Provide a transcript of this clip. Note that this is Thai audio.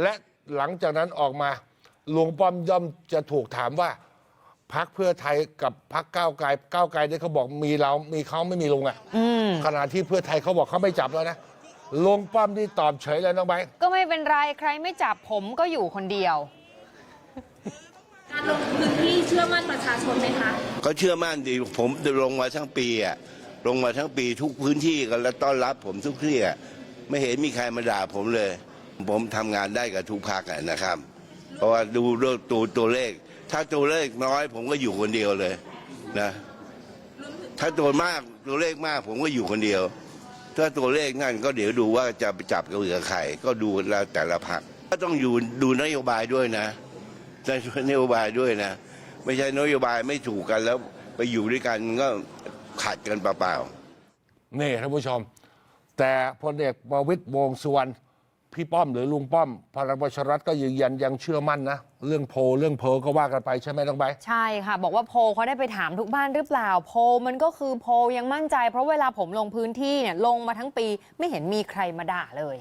และหลังจากนั้นออกมาลุงป้อมย่อมจะถูกถามว่าพักเพื่อไทยกับพักก้าวไกลก้าวไกลเนี่ยเขาบอกมีเรา มีเขาไม่มีลุงอะอืมขณะที่เพื่อไทยเขาบอกเขาไม่จับแล้วนะลุงป้อมนี่ตอบเฉยเลยน้องไบร์ทก็ไม่เป็นไรใครไม่จับผมก็อยู่คนเดียว การลงพื้นที่เชื่อมั่นประชาชนไหมคะก็เชื่อมั่นดีผมลงมาทั้งปีอะลงมาทั้งปีทุกพื้นที่กันแล้วต้อนรับผมทุกที่อะไม่เห็นมีใครมาด่าผมเลย ผมทำงานได้กับทุกพักนะครับ เพราะว่าดูตัวตัวเลข ถ้าตัวเลขน้อย ผมก็อยู่คนเดียวเลยนะ ถ้าตัวมากตัวเลขมาก ผมก็อยู่คนเดียว ถ้าตัวเลขนั่นก็เดี๋ยวดูว่าจะไปจับกับเหลือใครก็ดูแล้วแต่ละพักก็ต้องอยู่ดูนโยบายด้วยนะนโยบายด้วยนะ ไม่ใช่นโยบายไม่ถูกกันแล้วไปอยู่ด้วยกันก็ขัดกันเปล่าๆนี่ท่านผู้ชม แต่พลเอกประวิตยวงสุวรรณ พี่ป้อมหรือลุงป้อมพลังประชารัฐก็ยืนยันยังเชื่อมั่นนะ เรื่องโพลเรื่องเพอก็ว่ากันไปใช่ไหมต้องไป ใช่ค่ะ บอกว่าโพลเขาได้ไปถามทุกบ้านหรือเปล่า โพลมันก็คือโพลยังมั่นใจ เพราะเวลาผมลงพื้นที่เนี่ยลงมาทั้งปีไม่เห็นมีใครมาด่าเลย